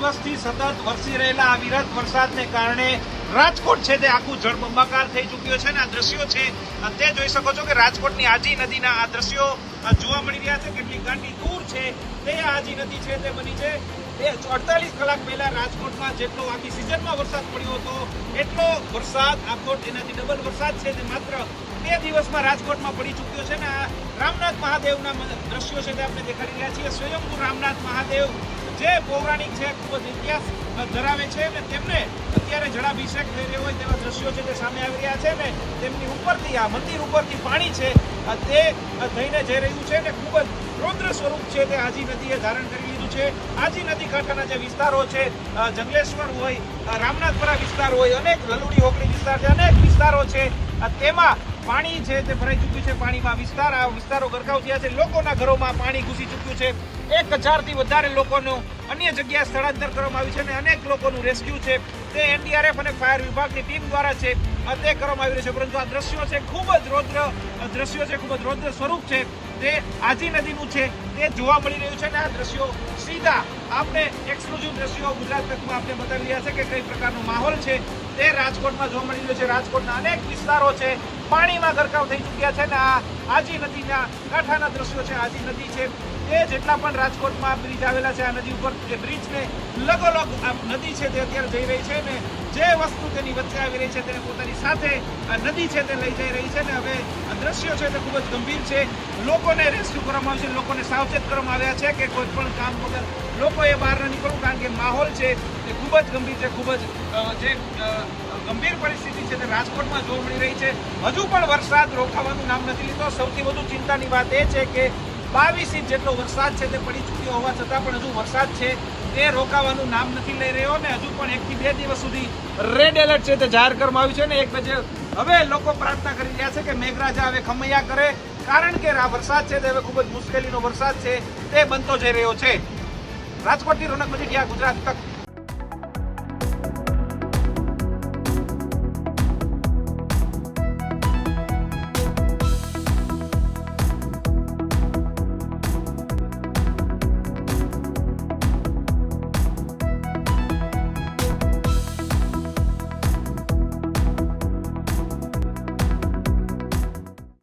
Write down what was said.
દિવસથી સતત વરસી રહેલા અવિરત વરસાદને કારણે રાજકોટ છે તે આખું જળબંબાકાર થઈ ચૂક્યો છે ને આ દ્રશ્યો છે તે જોઈ શકો છો કે રાજકોટની આજી નદીના આ દ્રશ્યો જોવા મળી રહ્યા છે, કેટલી ગાંડી દૂર છે, તે આ આજી નદી છે તે બની છે. એ અડતાલીસ કલાક પહેલા રાજકોટમાં જેટલો આખી સિઝનમાં વરસાદ પડ્યો હતો, એટલો વરસાદ આખો એનાથી ડબલ વરસાદ છે તે માત્ર બે દિવસમાં રાજકોટમાં પડી ચૂક્યો છે ને આ રામનાથ મહાદેવના દ્રશ્યો છે તે આપણે દેખાડી રહ્યા છીએ. સ્વયંભૂ રામનાથ મહાદેવ જે પૌરાણિક છે, ખૂબ જ ઇતિહાસ ધરાવે છે અને તેમને અત્યારે જળાભિષેક થઈ રહ્યો હોય તેવા દ્રશ્યો છે તે સામે આવી રહ્યા છે ને તેમની ઉપરથી, આ મંદિર ઉપરથી પાણી છે તે થઈને જઈ રહ્યું છે ને ખૂબ જ રૌદ્ર સ્વરૂપ છે તે આજી નદીએ ધારણ કરી લીધું છે. આજી નદી કાંઠાના જે વિસ્તારો છે જંગલેશ્વર હોય રામનાથપુરા વિસ્તાર હોય, અનેક લલુડી હોકડી વિસ્તાર છે, અનેક વિસ્તારો છે. તેમાં પાણી છે તે ભરાઈ ચૂક્યું છે પાણીમાં વિસ્તાર, આ વિસ્તારો ગરકાવ થયા છે. લોકોના ઘરોમાં પાણી ઘૂસી ચૂક્યું છે. એક હજારથી વધારે લોકોનું અન્ય જગ્યાએ સ્થળાંતર કરવામાં આવ્યું છે અને અનેક લોકોનું રેસ્ક્યુ છે. તે એનડીઆરએફ અને ફાયર વિભાગની ટીમ દ્વારા છે તે કરવામાં આવી રહ્યું છે. પરંતુ આ દ્રશ્યો છે, ખૂબ જ રૌદ્ર દ્રશ્યો છે, ખૂબ જ રૌદ્ર સ્વરૂપ છે. તે આજી નદીનું છે, તે જોવા મળી રહ્યું છે અને આ દ્રશ્યો સીધા આપણે એક્સક્લુઝિવ દ્રશ્યો ગુજરાત તકમાં આપણે બતાવી રહ્યા છે કે કઈ પ્રકારનો માહોલ છે. તે રાજકોટમાં જોવા મળી રહ્યો છે. રાજકોટના અનેક વિસ્તારો છે. પાણીમાં ગરકાવ થઈ ચૂક્યા છે ને આ આજી નદીના કાંઠાના દ્રશ્યો છે. આજી નદી છે એ જેટલા પણ રાજકોટમાં બ્રિજ આવેલા છે, આ નદી ઉપર જે બ્રિજને લગોલગ આ નદી છે તે અત્યારે જઈ રહી છે ને જે વસ્તુ તેની વચ્ચે આવી રહી છે તેને પોતાની સાથે આ નદી છે તે લઈ જઈ રહી છે ને હવે દ્રશ્યો છે તે ખૂબ જ ગંભીર છે. લોકોને રેસ્ક્યુ કરવામાં આવ્યું છે લોકોને સાવચેત કરવામાં આવ્યા છે કે કોઈ પણ કામ વગર લોકોએ બહાર ન નીકળવું, કારણ કે માહોલ છે તે ખૂબ જ ગંભીર છે, ખૂબ જ જે ગંભીર પરિસ્થિતિ છે તે રાજકોટમાં જોવા મળી રહી છે. હજુ પણ વરસાદ રોકાવાનું નામ નથી લીધો. સૌથી વધુ ચિંતાની વાત એ છે કે બાવીસ ઇંચ જેટલો વરસાદ છે તે પડી ચૂક્યો હોવા છતાં પણ હજુ વરસાદ છે તે રોકાવાનું નામ નથી લઈ રહ્યો ને હજુ પણ એકથી બે દિવસ સુધી રેડ એલર્ટ છે તે જાહેર કરવામાં આવ્યું છે ને એક બજે હવે લોકો પ્રાર્થના કરી રહ્યા છે કે મેઘરાજા હવે ખમૈયા કરે, કારણ કે આ વરસાદ છે, તે હવે ખૂબ જ મુશ્કેલીનો વરસાદ છે, તે બનતો જઈ રહ્યો છે. રાજકોટથી રોનક મજીઠિયા ગુજરાત તક